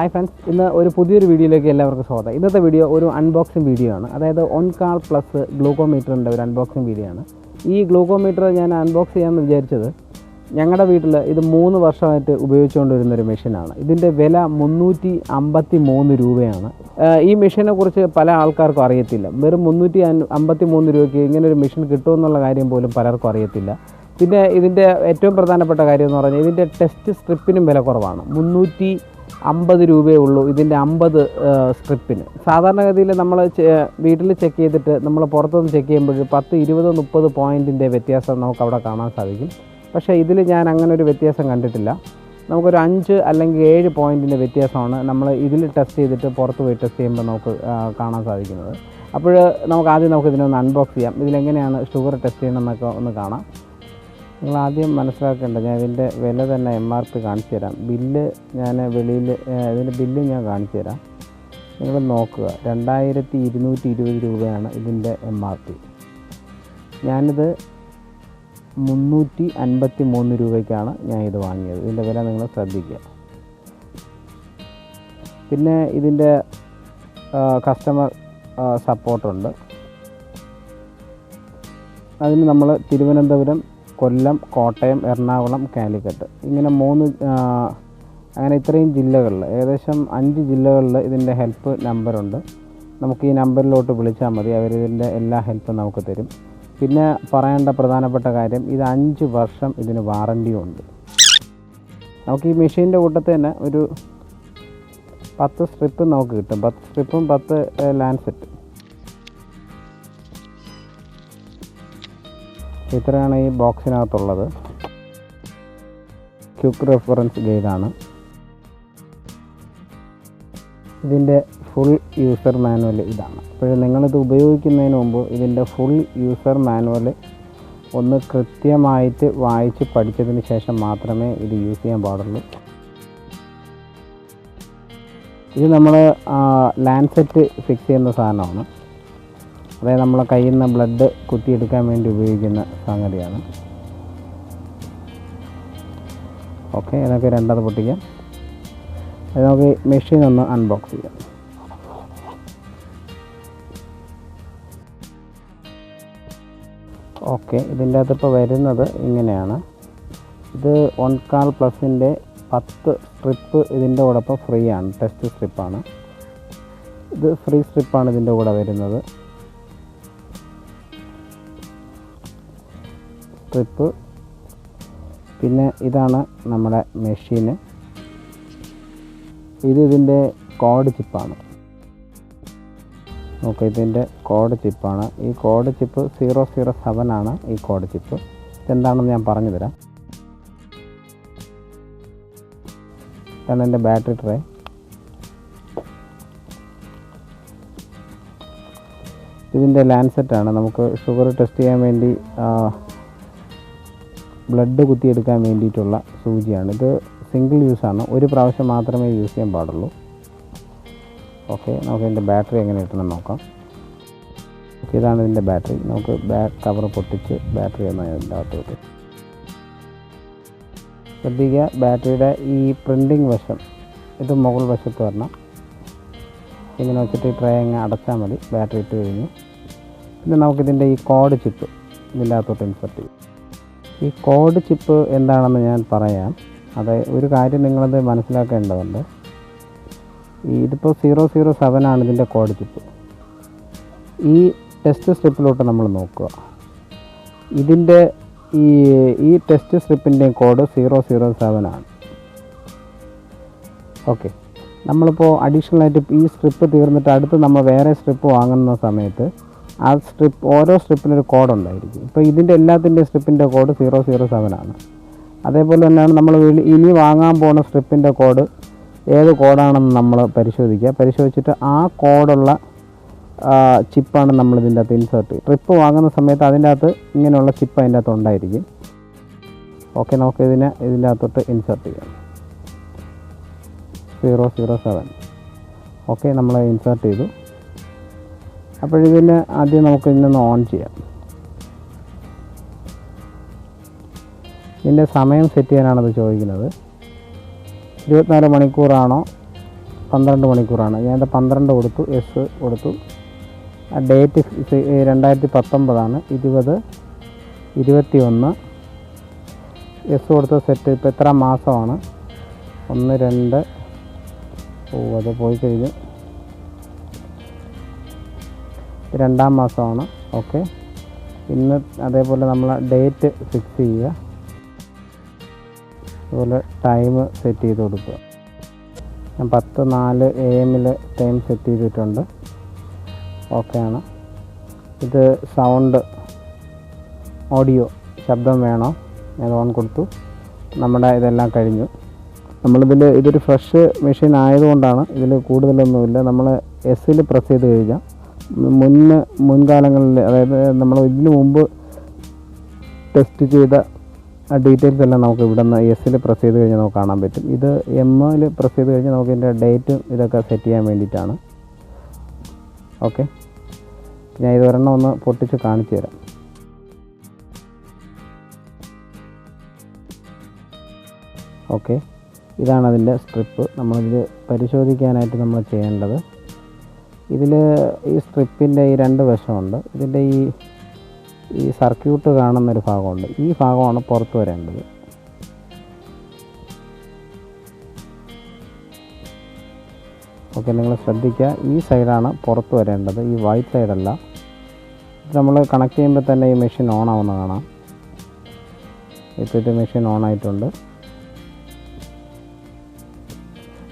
Hi friends ഇന്ന് ഒരു പുതിയൊരു വീഡിയോയിലേക്ക് എല്ലാവർക്കും സ്വാഗതം. ഇന്നത്തെ വീഡിയോ ഒരു അൺബോക്സിംഗ് വീഡിയോ ആണ്. അതായത് ഒൺ കാൾ പ്ലസ് ഗ്ലൂക്കോമീറ്ററിന്റെ ഒരു അൺബോക്സിംഗ് വീഡിയോ ആണ്. ഈ ഗ്ലൂക്കോമീറ്റർ ഞാൻ അൺബോക്സ് ചെയ്യാമെന്ന് വിചാരിച്ചത് ഞങ്ങളുടെ വീട്ടിൽ ഇത് മൂന്ന് വർഷമായിട്ട് ഉപയോഗിച്ചുകൊണ്ടിരുന്നൊരു മെഷീനാണ് ഇതിന്റെ വില മുന്നൂറ്റി അമ്പത്തി മൂന്ന് രൂപയാണ് ഈ മെഷീനെ കുറിച്ച് പല ആൾക്കാർക്കും അറിയത്തില്ല. വെറും മുന്നൂറ്റി അമ്പത്തി മൂന്ന് രൂപയ്ക്ക് ഇങ്ങനെ ഒരു മെഷീൻ കിട്ടുമെന്നുള്ള കാര്യം പോലും പലർക്കും അറിയത്തില്ല. പിന്നെ ഇതിന്റെ ഏറ്റവും പ്രധാനപ്പെട്ട കാര്യം എന്ന് പറഞ്ഞാൽ ഇതിന്റെ ടെസ്റ്റ് സ്ട്രിപ്പിനും വില കുറവാണ്. മുന്നൂറ്റി അമ്പത് രൂപയേ ഉള്ളൂ ഇതിന്റെ അമ്പത് സ്ട്രിപ്പിന്. സാധാരണഗതിയിൽ നമ്മൾ വീട്ടിൽ ചെക്ക് ചെയ്തിട്ട് നമ്മൾ പുറത്തുനിന്ന് ചെക്ക് ചെയ്യുമ്പോൾ പത്ത് ഇരുപത് മുപ്പത് പോയിന്റിന്റെ വ്യത്യാസം നമുക്ക് അവിടെ കാണാൻ സാധിക്കും. പക്ഷേ ഇതിൽ ഞാൻ അങ്ങനെ ഒരു വ്യത്യാസം കണ്ടിട്ടില്ല. നമുക്കൊരു അഞ്ച് അല്ലെങ്കിൽ ഏഴ് പോയിന്റിന്റെ വ്യത്യാസമാണ് നമ്മൾ ഇതിൽ ടെസ്റ്റ് ചെയ്തിട്ട് പുറത്ത് പോയി ടെസ്റ്റ് ചെയ്യുമ്പോൾ നമുക്ക് കാണാൻ സാധിക്കുന്നത്. അപ്പോൾ നമുക്ക് ആദ്യം നമുക്ക് ഇതിനൊന്ന് അൺബോക്സ് ചെയ്യാം. ഇതിലെങ്ങനെയാണ് ഷുഗർ ടെസ്റ്റ് ചെയ്യണമെന്നൊക്കെ ഒന്ന് കാണാം. നിങ്ങൾ ആദ്യം മനസ്സിലാക്കേണ്ടത് ഞാൻ ഇതിന്റെ വില തന്നെ എം ആർ പി കാണിച്ചു തരാം. ബില്ല് ഞാൻ വെളിയിൽ ഇതിന്റെ ബില്ല് ഞാൻ കാണിച്ചു തരാം. നിങ്ങൾ നോക്കുക രണ്ടായിരത്തി ഇരുന്നൂറ്റി ഇരുപത് രൂപയാണ് ഇതിന്റെ എം ആർ പി ഞാനിത് മുന്നൂറ്റി അൻപത്തി മൂന്ന് രൂപയ്ക്കാണ് ഞാൻ ഇത് വാങ്ങിയത്. ഇതിന്റെ വില നിങ്ങൾ ശ്രദ്ധിക്കുക. പിന്നെ ഇതിന്റെ കസ്റ്റമർ സപ്പോർട്ടുണ്ട് അതിന് നമ്മൾ തിരുവനന്തപുരം കൊല്ലം കോട്ടയം എറണാകുളം കാലിക്കറ്റ്. ഇങ്ങനെ മൂന്ന് അങ്ങനെ ഇത്രയും ജില്ലകളിൽ ഏകദേശം അഞ്ച് ജില്ലകളിൽ ഇതിന്റെ ഹെൽപ്പ് നമ്പറുണ്ട് നമുക്ക് ഈ നമ്പറിലോട്ട് വിളിച്ചാൽ മതി. അവരിതിന്റെ എല്ലാ ഹെൽപ്പും നമുക്ക് തരും. പിന്നെ പറയേണ്ട പ്രധാനപ്പെട്ട കാര്യം ഇത് അഞ്ച് വർഷം ഇതിന് വാറണ്ടിയും ഉണ്ട്. നമുക്ക് ഈ മെഷീന്റെ കൂട്ടത്തിൽ തന്നെ ഒരു പത്ത് സ്ട്രിപ്പ് നമുക്ക് കിട്ടും. പത്ത് സ്ട്രിപ്പും പത്ത് ലാൻസെറ്റ് ഇത്രയാണ് ഈ ബോക്സിനകത്തുള്ളത്. Quick reference ഗൈഡാണ്. ഇതിന്റെ ഫുൾ യൂസർ മാനുവൽ ഇതാണ്. അപ്പോൾ നിങ്ങളിത് ഉപയോഗിക്കുന്നതിന് മുമ്പ് ഇതിന്റെ ഫുൾ യൂസർ മാനുവൽ ഒന്ന് കൃത്യമായിട്ട് വായിച്ച് പഠിച്ചതിന് ശേഷം മാത്രമേ ഇത് യൂസ് ചെയ്യാൻ പാടുള്ളൂ. ഇത് നമ്മൾ ലാൻഡ് സെറ്റ് ഫിക്സ് ചെയ്യുന്ന സാധനമാണ്. അതായത് നമ്മളെ കയ്യിൽ നിന്ന് ബ്ലഡ് കുത്തിയെടുക്കാൻ വേണ്ടി ഉപയോഗിക്കുന്ന സംഗതിയാണ്. ഓക്കെ ഇതൊക്കെ രണ്ടാമത് പൊട്ടിക്കാം. അത് നമുക്ക് മെഷീൻ ഒന്ന് അൺബോക്സ് ചെയ്യാം. ഓക്കെ ഇതിന്റെ അകത്ത് ഇപ്പോൾ വരുന്നത് ഇങ്ങനെയാണ്. ഇത് വൺ കാൾ പ്ലസിന്റെ പത്ത് സ്ട്രിപ്പ് ഇതിന്റെ കൂടെ ഇപ്പോൾ ഫ്രീ ആണ്. ടെസ്റ്റ് സ്ട്രിപ്പാണ് ഇത് ഫ്രീ സ്ട്രിപ്പാണ് ഇതിന്റെ കൂടെ വരുന്നത്. സ്ട്രിപ്പ് പിന്നെ ഇതാണ് നമ്മുടെ മെഷീന് ഇത് ഇതിന്റെ കോഡ് ചിപ്പാണ് നോക്കുക ഇതിന്റെ കോഡ് ചിപ്പാണ് ഈ code chip zero zero seven ആണ് ഈ കോഡ് ചിപ്പ് ഇതെന്താണെന്ന് ഞാൻ പറഞ്ഞു തരാം. ഇതാണ് എന്റെ ബാറ്ററി ട്രേ ഇതിന്റെ ലാൻസെറ്റാണ് നമുക്ക് ഷുഗർ ടെസ്റ്റ് ചെയ്യാൻ വേണ്ടി ബ്ലഡ് കുത്തിയെടുക്കാൻ വേണ്ടിയിട്ടുള്ള സൂചിയാണ്. ഇത് സിംഗിൾ യൂസാണ് ഒരു പ്രാവശ്യം മാത്രമേ യൂസ് ചെയ്യാൻ പാടുള്ളൂ. ഓക്കെ നമുക്ക് ഇതിന്റെ ബാറ്ററി എങ്ങനെ കിട്ടണം നോക്കാം. ഓക്കെ ഇതാണ് ഇതിന്റെ ബാറ്ററി നമുക്ക് ബാക്ക് കവർ പൊട്ടിച്ച് ബാറ്ററി ഒന്ന് അതിന്റെ അകത്ത് വിട്ടു ശ്രദ്ധിക്കുക ബാറ്ററിയുടെ ഈ പ്രിന്റിങ് വശം ഇത് മുകൾ വശത്ത് വരണം. ഇങ്ങനെ വെച്ചിട്ട് ട്രേ അങ്ങ് അടച്ചാൽ മതി. ബാറ്ററി ഇട്ട് കഴിഞ്ഞു. പിന്നെ നമുക്കിതിന്റെ ഈ കോഡ് ചിപ്പ് ഇതിന്റെ അകത്തോട്ട് ഇൻസെർട്ട് ചെയ്യും. ഈ കോഡ് ചിപ്പ് എന്താണെന്ന് ഞാൻ പറയാം. അത് ഒരു കാര്യം നിങ്ങളത് മനസ്സിലാക്കേണ്ടതുണ്ട്. ഇതിപ്പോൾ സീറോ സീറോ സെവൻ ആണ് ഇതിന്റെ കോഡ് ചിപ്പ് ഈ ടെസ്റ്റ് സ്ട്രിപ്പിലോട്ട് നമ്മൾ നോക്കുക. ഇതിന്റെ ഈ ഈ ടെസ്റ്റ് സ്ട്രിപ്പിന്റെയും കോഡ് സീറോ സീറോ സെവൻ ആണ്. ഓക്കെ നമ്മളിപ്പോൾ അഡീഷണലായിട്ട് ഈ സ്ട്രിപ്പ് തീർന്നിട്ട് അടുത്ത് നമ്മൾ വേറെ സ്ട്രിപ്പ് വാങ്ങുന്ന സമയത്ത് ആ സ്ട്രിപ്പ് ഓരോ സ്ട്രിപ്പിനൊരു കോഡ് ഉണ്ടായിരിക്കും. ഇപ്പോൾ ഇതിന്റെ എല്ലാത്തിന്റെയും സ്ട്രിപ്പിന്റെ കോഡ് സീറോ സീറോ സെവൻ ആണ്. അതേപോലെ തന്നെയാണ് നമ്മൾ ഇനി വാങ്ങാൻ പോകുന്ന സ്ട്രിപ്പിന്റെ കോഡ് ഏത് കോഡാണെന്ന് നമ്മൾ പരിശോധിക്കുക. പരിശോധിച്ചിട്ട് ആ കോഡുള്ള ചിപ്പാണ് നമ്മൾ ഇതിന്റെ അകത്ത് ഇൻസേർട്ട് ട്രിപ്പ് വാങ്ങുന്ന സമയത്ത് അതിന്റെ അകത്ത് ഇങ്ങനെയുള്ള ചിപ്പ് അതിന്റെ അകത്ത് ഉണ്ടായിരിക്കും. ഓക്കെ നമുക്ക് ഇതിനെ ഇതിന്റെ അകത്തോട്ട് ഇൻസേർട്ട് ചെയ്യാം. സീറോ സീറോ സെവൻ ഓക്കെ നമ്മൾ ഇൻസേർട്ട് ചെയ്തു. അപ്പോഴിതിന് ആദ്യം നമുക്ക് ഇതിനൊന്ന് ഓൺ ചെയ്യാം. ഇതിന്റെ സമയം സെറ്റ് ചെയ്യാനാണത് ചോദിക്കുന്നത്. ഇരുപത്തിനാല് മണിക്കൂറാണോ? പന്ത്രണ്ട് മണിക്കൂറാണ്. ഞാനത് പന്ത്രണ്ട് കൊടുത്തു എസ് കൊടുത്തു. ഡേറ്റ് രണ്ടായിരത്തി പത്തൊമ്പതാണ് ഇരുപത് ഇരുപത്തി ഒന്ന് എസ് കൊടുത്ത സെറ്റ് ഇപ്പോൾ എത്ര മാസമാണ്? ഒന്ന് രണ്ട് ഓ അത് പോയി കഴിഞ്ഞു. രണ്ടാം മാസമാണ്. ഓക്കെ. ഇന്ന് അതേപോലെ നമ്മൾ ഡേറ്റ് ഫിക്സ് ചെയ്യുക. അതുപോലെ ടൈം സെറ്റ് ചെയ്ത് കൊടുക്കുക. ഞാൻ പത്ത് നാല് എ എമ്മിൽ ടൈം സെറ്റ് ചെയ്തിട്ടുണ്ട്. ഓക്കെ ആണ് ഇത് സൗണ്ട് ഓഡിയോ ശബ്ദം വേണോ? ഞാൻ ഓൺ കൊടുത്തു. നമ്മുടെ ഇതെല്ലാം കഴിഞ്ഞു. നമ്മളിതിൽ ഇതൊരു ഫ്രഷ് മെഷീൻ ആയതുകൊണ്ടാണ് ഇതിൽ കൂടുതലൊന്നുമില്ല. നമ്മൾ എസ്സിൽ പ്രസ് ചെയ്ത് കഴിഞ്ഞാൽ മുന്ന് മുൻകാലങ്ങളിൽ അതായത് നമ്മൾ ഇതിന് മുമ്പ് ടെസ്റ്റ് ചെയ്ത ആ ഡീറ്റെയിൽസ് എല്ലാം നമുക്ക് ഇവിടെ നിന്ന് എസ്സിൽ പ്രസ് ചെയ്ത് കഴിഞ്ഞാൽ നമുക്ക് കാണാൻ പറ്റും. ഇത് എമ്മിൽ പ്രസ് ചെയ്ത് കഴിഞ്ഞാൽ നമുക്ക് ഇതിന്റെ ഡേറ്റും ഇതൊക്കെ സെറ്റ് ചെയ്യാൻ വേണ്ടിയിട്ടാണ്. ഓക്കെ ഞാൻ ഇത് ഒരെണ്ണം ഒന്ന് പൊട്ടിച്ച് കാണിച്ചു തരാം. ഓക്കെ ഇതാണ് അതിന്റെ സ്ട്രിപ്പ് നമ്മളിത് പരിശോധിക്കാനായിട്ട് നമ്മൾ ചെയ്യേണ്ടത്. ഇതിൽ ഈ സ്ട്രിപ്പിന്റെ ഈ രണ്ട് വശമുണ്ട്. ഇതിന്റെ ഈ ഈ സർക്യൂട്ട് കാണുന്നൊരു ഭാഗമുണ്ട്. ഈ ഭാഗമാണ് പുറത്ത് വരേണ്ടത്. ഓക്കെ നിങ്ങൾ ശ്രദ്ധിക്കുക. ഈ സൈഡാണ് പുറത്ത് വരേണ്ടത്. ഈ വൈറ്റ് സൈഡല്ല. നമ്മൾ കണക്ട് ചെയ്യുമ്പോൾ തന്നെ ഈ മെഷീൻ ഓൺ ആവുന്ന കാണാം ഇപ്പോൾ മെഷീൻ ഓൺ ആയിട്ടുണ്ട്.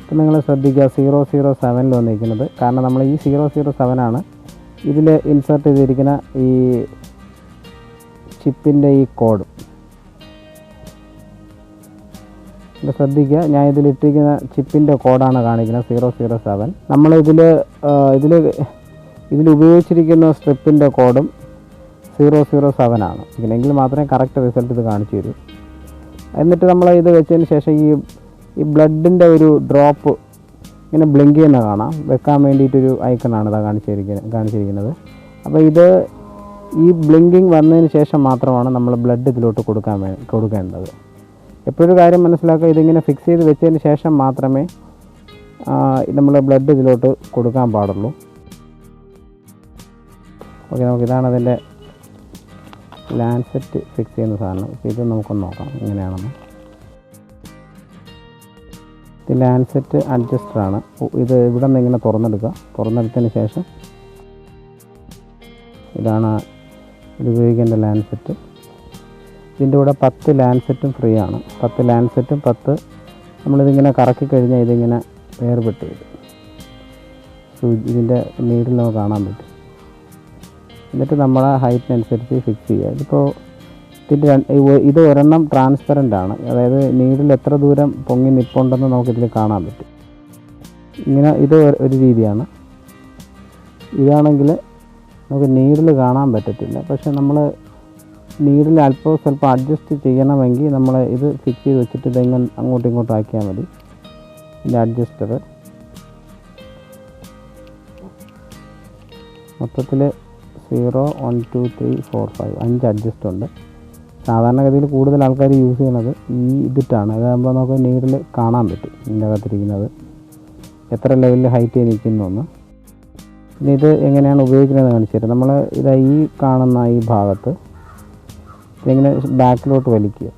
ഇപ്പം നിങ്ങൾ ശ്രദ്ധിക്കുക. സീറോ സീറോ സെവനിൽ വന്നിരിക്കുന്നത്. കാരണം നമ്മൾ ഈ സീറോ സീറോ സെവനാണ് ഇതിൽ ഇൻസേർട്ട് ചെയ്തിരിക്കുന്ന ഈ ചിപ്പിന്റെ ഈ കോഡ്. ഇത് ശ്രദ്ധിക്കുക. ഞാൻ ഇതിലിട്ടിരിക്കുന്ന ചിപ്പിന്റെ കോഡാണ് കാണിക്കുന്നത്. Zero zero seven. നമ്മൾ ഇതിൽ ഇതിൽ ഇതിൽ ഉപയോഗിച്ചിരിക്കുന്ന സ്ട്രിപ്പിന്റെ കോഡും സീറോ സീറോ സെവൻ ആണ് എങ്കിൽ മാത്രമേ കറക്റ്റ് റിസൾട്ട് ഇത് കാണിച്ചു തരൂ. എന്നിട്ട് നമ്മൾ ഇത് വെച്ചതിന് ശേഷം ഈ ഈ ബ്ലഡിന്റെ ഒരു ഡ്രോപ്പ് ഇങ്ങനെ ബ്ലിങ്ക് ചെയ്യുന്ന കാണാം. വെക്കാൻ വേണ്ടിയിട്ടൊരു ഐക്കണാണ് ഇതാ കാണിച്ചിരിക്കുന്നത് കാണിച്ചിരിക്കുന്നത്. അപ്പോൾ ഇത് ഈ ബ്ലിങ്കിങ് വന്നതിന് ശേഷം മാത്രമാണ് നമ്മൾ ബ്ലഡ് ഇതിലോട്ട് കൊടുക്കാൻ കൊടുക്കേണ്ടത്. എപ്പോഴൊരു കാര്യം മനസ്സിലാക്കുക ഇതിങ്ങനെ ഫിക്സ് ചെയ്ത് വെച്ചതിന് ശേഷം മാത്രമേ നമ്മൾ ബ്ലഡ് ഇതിലോട്ട് കൊടുക്കാൻ പാടുള്ളൂ. ഓക്കെ നമുക്ക് ഇതാണ് അതിന്റെ ലാൻസെറ്റ് ഫിക്സ് ചെയ്യുന്ന സാധനം. ഇത് നമുക്കൊന്ന് നോക്കാം. എങ്ങനെയാണെന്ന് ഇത് ലാൻസെറ്റ് അഡ്ജസ്റ്ററാണ് ഇത് ഇവിടെ നിന്ന് ഇങ്ങനെ തുറന്നെടുക്കുക. തുറന്നെടുത്തതിന് ശേഷം ഇതാണ് ഇത് ഉപയോഗിക്കേണ്ട ലാൻസെറ്റ് ഇതിന്റെ കൂടെ പത്ത് ലാൻസെറ്റും ഫ്രീ ആണ്. പത്ത് ലാൻസെറ്റും പത്ത് നമ്മളിതിങ്ങനെ കറക്കി കഴിഞ്ഞാൽ ഇതിങ്ങനെ വേർപെട്ട് വരും. ഇതിന്റെ നീഡിൽ നമുക്ക് കാണാൻ പറ്റും. എന്നിട്ട് നമ്മളെ ഹൈറ്റിനനുസരിച്ച് ഫിക്സ് ചെയ്യുക. ഇതിപ്പോൾ ഇതിന്റെ ഇത് ഒരെണ്ണം ട്രാൻസ്പെറന്റ് ആണ്. അതായത് നീഡിൽ എത്ര ദൂരം പൊങ്ങി നിപ്പുണ്ടെന്ന് നമുക്കിതിൽ കാണാൻ പറ്റും. ഇങ്ങനെ ഇത് ഒരു രീതിയാണ്. ഇതാണെങ്കിൽ നമുക്ക് നീഡിൽ കാണാൻ പറ്റത്തില്ല. പക്ഷെ നമ്മൾ നീഡിൽ അല്പം സ്വല്പം അഡ്ജസ്റ്റ് ചെയ്യണമെങ്കിൽ നമ്മൾ ഇത് ഫിക്സ് ചെയ്ത് വെച്ചിട്ട് ഇതെങ്ങനെ അങ്ങോട്ടും ഇങ്ങോട്ടും ആക്കിയാൽ മതി. ഇതിന്റെ അഡ്ജസ്റ്റർ മൊത്തത്തിൽ zero one two three four five അഞ്ച് അഡ്ജസ്റ്റ് ഉണ്ട്. സാധാരണഗതിയിൽ കൂടുതൽ ആൾക്കാർ യൂസ് ചെയ്യുന്നത് ഈ ഇതിട്ടാണ്. അതാകുമ്പോൾ നമുക്ക് നേരിൽ കാണാൻ പറ്റും ഇതിന്റെ അകത്തിരിക്കുന്നത്. എത്ര ലെവലിൽ ഹൈറ്റ് നിൽക്കുന്നു എന്ന് പിന്നെ ഇത് എങ്ങനെയാണ് ഉപയോഗിക്കുന്നത് കാണിച്ചു തരാം. നമ്മൾ ഇതാ ഈ കാണുന്ന ഈ ഭാഗത്ത് ഇതെങ്ങനെ ബാക്കിലോട്ട് വലിക്കുക.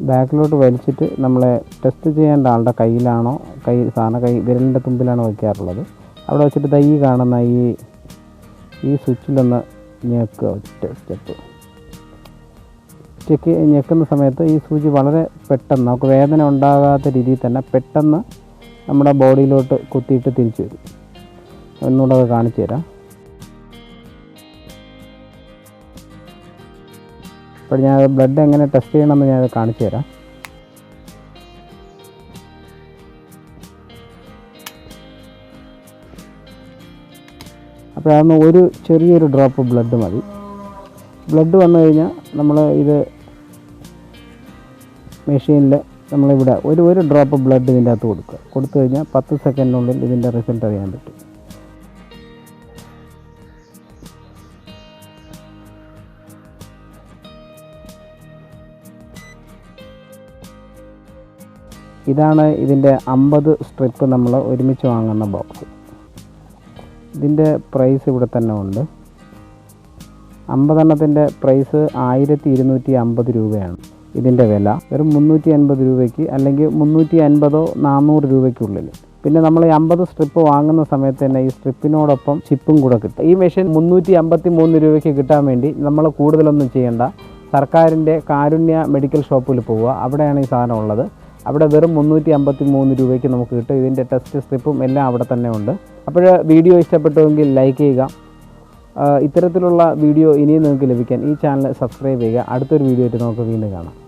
ബാക്കിലോട്ട് വലിച്ചിട്ട് നമ്മളെ ടെസ്റ്റ് ചെയ്യേണ്ട ആളുടെ കയ്യിലാണോ കൈ സാധാരണ കൈ വിരലിന്റെ തുമ്പിലാണോ വയ്ക്കാറുള്ളത് അവിടെ വെച്ചിട്ട് ദാ കാണുന്ന ഈ ഈ സ്വിച്ചിലൊന്ന് ഞെക്കുക ഒറ്റ സ്റ്റെപ്പ് ചെക്ക് ഞെക്കുന്ന സമയത്ത് ഈ സൂചി വളരെ പെട്ടെന്ന് നമുക്ക് വേദന ഉണ്ടാകാത്ത രീതിയിൽ തന്നെ പെട്ടെന്ന് നമ്മുടെ ബോഡിയിലോട്ട് കുത്തിയിട്ട് തിരിച്ചു വരും. ഒന്നുകൂടെ അത് കാണിച്ചു തരാം. അപ്പോൾ ഞാൻ ബ്ലഡ് എങ്ങനെ ടെസ്റ്റ് ചെയ്യണമെന്ന് ഞാനത് കാണിച്ചു തരാം. അപ്പോൾ അതൊന്ന് ഒരു ചെറിയൊരു ഡ്രോപ്പ് ബ്ലഡ് മതി. ബ്ലഡ് വന്നു കഴിഞ്ഞാൽ നമ്മൾ ഇത് മെഷീനിൽ നമ്മളിവിടെ ഒരു ഒരു ഡ്രോപ്പ് ബ്ലഡ് ഇതിന്റെ അകത്ത് കൊടുക്കുക. കൊടുത്തു കഴിഞ്ഞാൽ പത്ത് സെക്കൻഡിനുള്ളിൽ ഇതിന്റെ റിസൾട്ട് അറിയാൻ പറ്റും. ഇതാണ് ഇതിന്റെ അമ്പത് സ്ട്രിപ്പ് നമ്മൾ ഒരുമിച്ച് വാങ്ങുന്ന ബോക്സ് ഇതിന്റെ പ്രൈസ് ഇവിടെ തന്നെ ഉണ്ട്. അമ്പതെണ്ണത്തിന്റെ പ്രൈസ് ആയിരത്തി ഇരുന്നൂറ്റി അമ്പത് രൂപയാണ് ഇതിന്റെ വില. വെറും മുന്നൂറ്റി അൻപത് രൂപയ്ക്ക് അല്ലെങ്കിൽ മുന്നൂറ്റി അൻപതോ നാനൂറ് രൂപയ്ക്കുള്ളിൽ. പിന്നെ നമ്മൾ ഈ അമ്പത് സ്ട്രിപ്പ് വാങ്ങുന്ന സമയത്ത് തന്നെ ഈ സ്ട്രിപ്പിനോടൊപ്പം ചിപ്പും കൂടെ കിട്ടും. ഈ മെഷീൻ മുന്നൂറ്റി അമ്പത്തി മൂന്ന് രൂപയ്ക്ക് കിട്ടാൻ വേണ്ടി നമ്മൾ കൂടുതലൊന്നും ചെയ്യേണ്ട. സർക്കാരിന്റെ കാരുണ്യ മെഡിക്കൽ ഷോപ്പിൽ പോവുക. അവിടെയാണ് ഈ സാധനം ഉള്ളത്. അവിടെ വെറും മുന്നൂറ്റി അമ്പത്തി മൂന്ന് രൂപയ്ക്ക് നമുക്ക് കിട്ടും. ഇതിന്റെ ടെസ്റ്റ് സ്ട്രിപ്പും എല്ലാം അവിടെ തന്നെ ഉണ്ട്. അപ്പോൾ വീഡിയോ ഇഷ്ടപ്പെട്ടുവെങ്കിൽ ലൈക്ക് ചെയ്യുക. ഇത്തരത്തിലുള്ള വീഡിയോ ഇനിയും നിങ്ങൾക്ക് ലഭിക്കാൻ ഈ ചാനൽ സബ്സ്ക്രൈബ് ചെയ്യുക. അടുത്തൊരു വീഡിയോ ആയിട്ട് നമുക്ക് വീണ്ടും കാണാം.